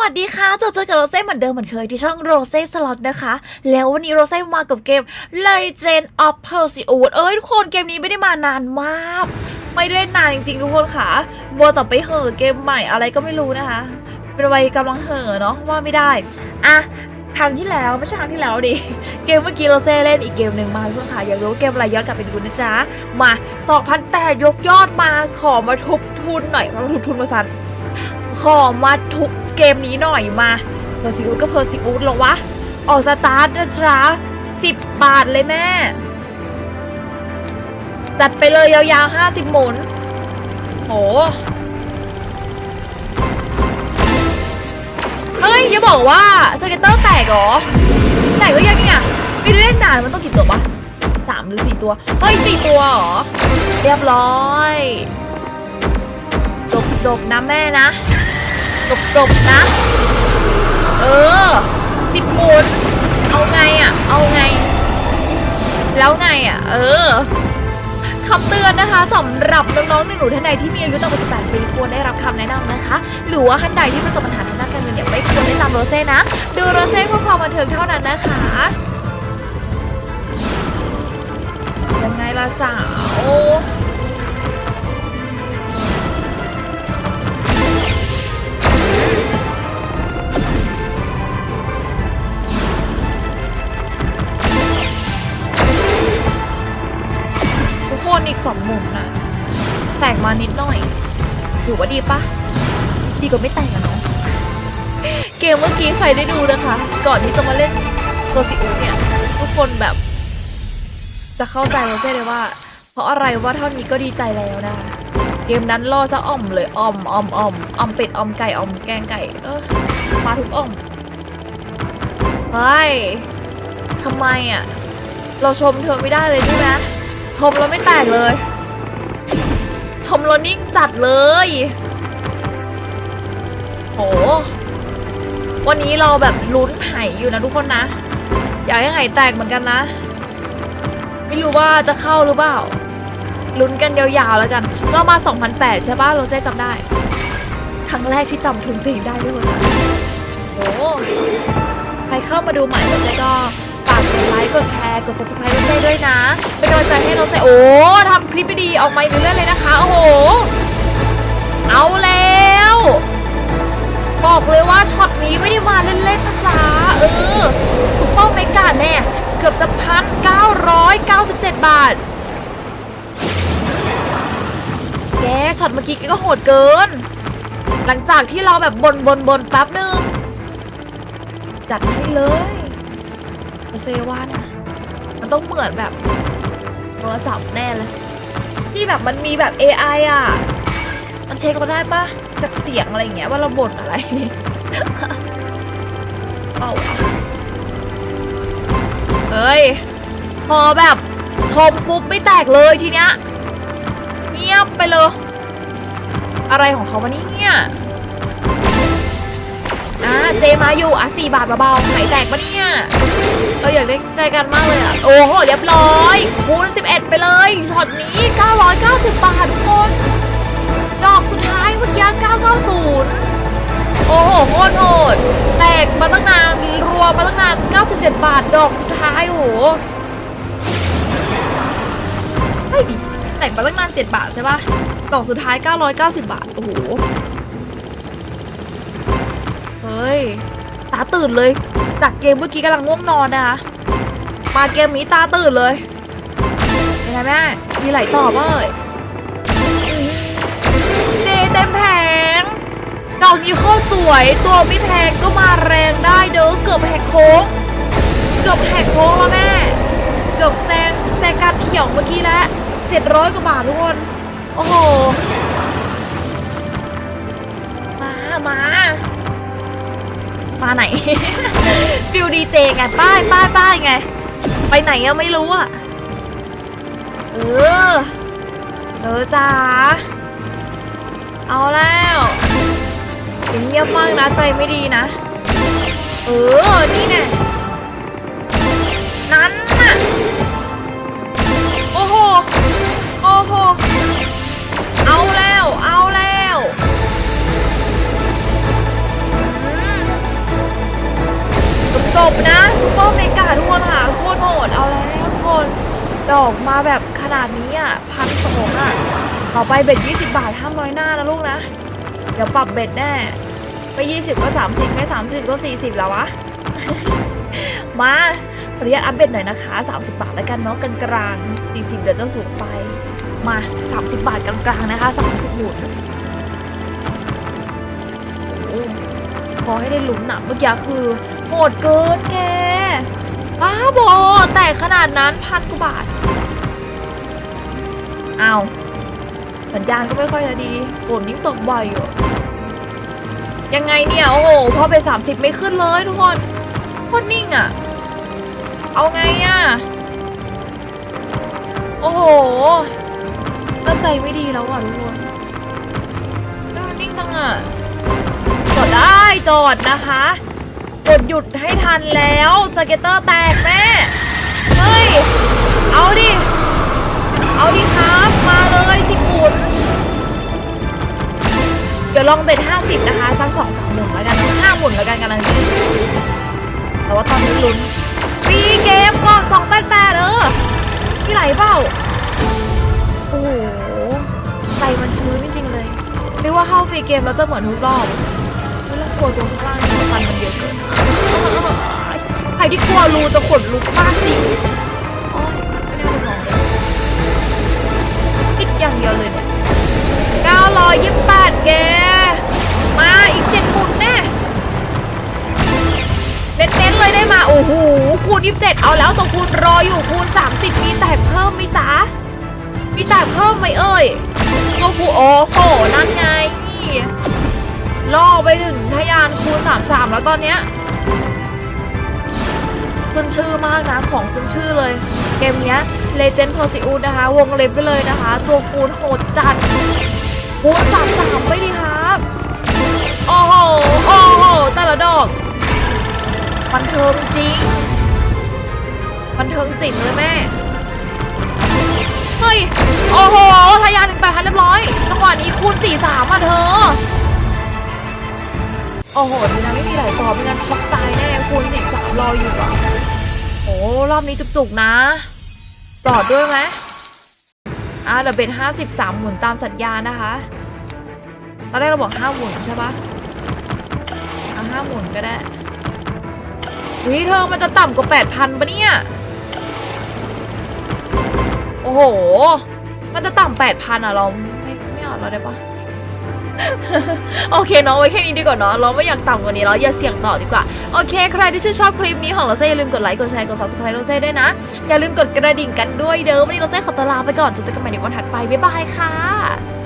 วัสดีค่ะเจอเจอกับโรเซ่เหมือนเดิมเหมือนเคยที่ช่องโรเซ่สล็อตนะคะ แล้ววันนี้โรเซ่มากับเกม Legend of Perseus เอ้ยทุกคนเกมนี้ไม่ได้มานานมาก ไม่ได้เล่นนานจริงๆทุกคนค่ะมัวต่อไปเห่อเกมใหม่อะไรก็ไม่รู้นะคะ เป็นวัยกำลังเห่อเนาะว่าไม่ได้อะครั้งที่แล้วไม่ใช่ครั้งที่แล้วดิ เกมเมื่อกี้โรเซ่เล่นอีกเกมหนึ่งมาเพื่อนค่ะ อยากรู้ว่าเกมอะไรย้อนกลับไปดูนะจ๊ะ มา 2,008 ยกยอดมาขอมาทุบทุนหน่อยมาทุบทุนมาสัน ขอมาทุบเกมนี้หน่อยมาเพอร์ซิอุสก็เพอร์ซิอุสหรอวะ ออกสตาร์ทนะจ๊ะสิบบาทเลยแม่ จัดไปเลยยาวๆห้าสิบหมุน โหเฮ้ยอย่าบอกว่าสเก็ตเตอร์แตกเหรอ แตกก็ยังเนี่ยไม่ได้เล่นนานมันต้องกี่ตัวปะสามหรือสี่ตัว เฮ้ยสี่ตัวเหรอ เรียบร้อย จบจบๆนะแม่นะ จบๆนะ เออสิบหมุนเอาไงอะ เอาไง แล้วไงอะ เออคำเตือนนะคะสำหรับน้องๆหนูๆท่านใดที่มีอายุต่ำกว่า18ปีควรได้รับคำแนะนำนะคะ หรือว่าท่านใดที่ประสบปัญหาทางด้านการเงินเนี่ยไม่ควรได้ตามโรเซ่นะ ดูโรเซ่เพื่อความบันเทิงเท่านั้นนะคะยังไงล่ะสาว มานิดหน่อยถือว่าดีปะดีกว่าไม่แตกอะเนาะเกมเมื่อกี้ใครได้ดูนะคะ ก่อนที่จะมาเล่นตัวซิอูเนี่ย ทุกคนแบบ จะเข้าใจเราใช่เลยว่า เพราะอะไรว่าเท่านี้ก็ดีใจแล้วนะ เกมนั้นล่อซะอ่อมเลยอ่อมอ่อมอ่อมอ่อมเป็ดอ่อมไก่อ่อมแกงไก่ เออมาทุกอ่อมเฮ้ยทำไมอะ เราชมเธอไม่ได้เลยใช่ไหมชมแล้วไม่แตกเลย ชมแล้วนิ่งจัดเลย โห วันนี้เราแบบลุ้นไหอยู่นะทุกคนนะ อยากให้ไหแตกเหมือนกันนะ ไม่รู้ว่าจะเข้าหรือเปล่า ลุ้นกันยาวๆแล้วกัน เรามา 2008 ใช่ป่ะโรเซ่จำได้ ครั้งแรกที่จำทุนเพลงได้ด้วยนโอ้ใครเข้ามาดูใหม่โรเซ่ก็ ฝากกดไลค์ กดแชร์ กด subscribe โรเซ่ด้วยนะ เป็นกำลังใจให้โรเซ่โอ้ทำคลิปดีๆออกมาอีกเรื่อยๆเลยนะคะ โอ้โห เอาแล้ว บอกเลยว่าช็อตนี้ไม่ได้มาเล่นๆนะจ๊ะเออซุปเปอร์เมกาแน่เกือบจะพันเก้าร้อยเก้าสิบเจ็ดบาท แกช็อตเมื่อกี้ก็โหดเกิน หลังจากที่เราแบบบนบนบนแป๊บนึง จัดให้เลย เซว่านะมันต้องเหมือนแบบโทรศัพท์แน่เลยที่แบบมันมีแบบ AI อะ มันเช็คมาได้ปะจากเสียงอะไรอย่างเงี้ยว่าเราบ่นอะไรเอาเฮ้ย พอแบบชมปุ๊บไม่แตกเลยทีเนี้ย เงียบไปเลย อะไรของเขาวะเนี่ย อ่าเจมาอยู่อะสี่บาทเบาๆไข่แตกปะเนี่ยเราอยากได้ใจกันมากเลยอะ โอ้โห เรียบร้อย คูณ 11 ไปเลยช็อตนี้ 990 บาททุกคน ดอกสุดท้ายเมื่อกี้990 โอ้โหโคตรโหดแตกมาตั้งนานรวมมาตั้งนาน 97 บาท ดอกสุดท้าย โอ้โหเฮ้ยดิแตกมาตั้งนาน 7 บาทใช่ปะดอกสุดท้าย 990 บาท โอ้โห เฮ้ย ตาตื่นเลย จากเกมเมื่อกี้กำลังง่วงนอนนะคะ มาเกมนี้ตาตื่นเลยยังไงแม่ มีไหลต่อเปล่าเอ่ยเจเต็มแผงดอกนี้โคตรสวย ตัวไม่แพงก็มาแรงได้เด้อ เกือบแหกโค้ง เกือบแหกโค้งแล้วแม่ เกือบแซงแซงการเขียวเมื่อกี้แล้วเจ็ดร้อยกว่าบาททุกคน โอ้โห มาไหน ฟิลดีเจไงป้ายป้ายป้ายไง ไปไหนอะไม่รู้อะเออเออจ้าเอาแล้วเงียบมากนะใจไม่ดีนะ เออ นี่ไง ดอกมาแบบขนาดนี้อะพันสองอะต่อไปเบ็ด20 บาทห้ามน้อยหน้านะลูกนะ เดี๋ยวปรับเบ็ดแน่ไม่20 ก็ 30ไม่30 ก็ 40 แล้ววะ มาขออนุญาตอัปเดตหน่อยนะคะ 30 บาทแล้วกันเนาะกลางๆ40 เดี๋ยวจะสูงไป มา 30 บาทกลางๆนะคะ 30หมุนโอ้โหพอให้ได้ลุ้นหนักเมื่อกี้คือโหดเกินแก บ้าบอแต่ขนาดนั้นพันกว่าบาทเอาสัญญาณก็ไม่ค่อยจะดีฝนยิ่งตกบ่อยอยู่ยังไงเนี่ย โอ้โหพอไป 30 ไม่ขึ้นเลยทุกคนโคตรนิ่งอะ่ะ เอาไงอะ่ะ โอ้โหตั้งใจไม่ดีแล้วอะทุกคนเออนิ่งจังอะจอดได้จอดนะคะ กดหยุดให้ทันแล้วสเก็ตเตอร์แตกแม่เฮ้ย เอาดิ เอาดิครับ มาเลยสิบหมุน เดี๋ยวลองเบ็ดห้าสิบนะคะ สักสองสามหมุนแล้วกันห้าหมุนแล้วกันกำลังดีแต่ว่าตอนนี้ลุ้นฟรีเกมก่อนสองแปดแปดเออที่ไหลเปล่า โอ้โหใจมันชื้นจริงๆเลยนึกว่าเข้าฟรีเกมแล้วจะเหมือนทุกรอบ กลัวตรงข้างล่างนี่ฟันมันเยอะขึ้นใครที่กลัวรูจะขนลุกมากจริงติดอย่างเดียวเลยเนี่ย928แก มาอีกเจ็ดหมุนแน่เน้นๆเลยได้มา โอ้โห คูณ 27 เอาแล้วตัวคูณรออยู่คูณ 30 มีแตกเพิ่มไหมจ๊ะ มีแตกเพิ่มไหมเอ่ยตัวคูโอ้โห นั่นไง ล่อไปถึง ยานคูณ33 แล้วตอนเนี้ยขึ้นชื่อมากนะของขึ้นชื่อเลย เกมเนี้ย Legend Perseus นะคะ วงเล็บไปเลยนะคะ ตัวคูณโหดจัดคูณ33ไปดีครับโอ้โหโอ้โหแต่ละดอกบันเทิงจริงบันเทิงสินเลยแม่ เฮ้ย โอ้โหทะยานถึงแปดพันเรียบร้อย อ้โหดีนะไม่มีหลายต่อไม่งั้นช็อกตายแน่คูณ43รออยู่อะโอ้รอบนี้จุกๆนะปลอดด้วยไหมอะเดี๋ยวเป็น53หมุนตามสัญญานะคะ ตอนแรกเราบอกห้าหมุนใช่ปะเอาห้าหมุนก็ได้วิเธอมันจะต่ำกว่าแปดพันปะเนี่ย โอ้โห มันจะต่ำแปดพันอะเราไม่ไม่เอาเราได้ปะ โอเคเนาะไว้แค่นี้ดีกว่าเนาะเราไม่อยากต่ำกว่านี้แล้วอย่าเสี่ยงต่อดีกว่า โอเค ใครที่ชื่นชอบคลิปนี้ของเราเซ่อย่าลืมกดไลค์กดแชร์กด subscribe เราเซ่ด้วยนะ อย่าลืมกดกระดิ่งกันด้วยเด้อวันนี้เราเซ่ขอตัวลาไปก่อนเจอกันใหม่ในวันถัดไปบ๊ายบายค่ะ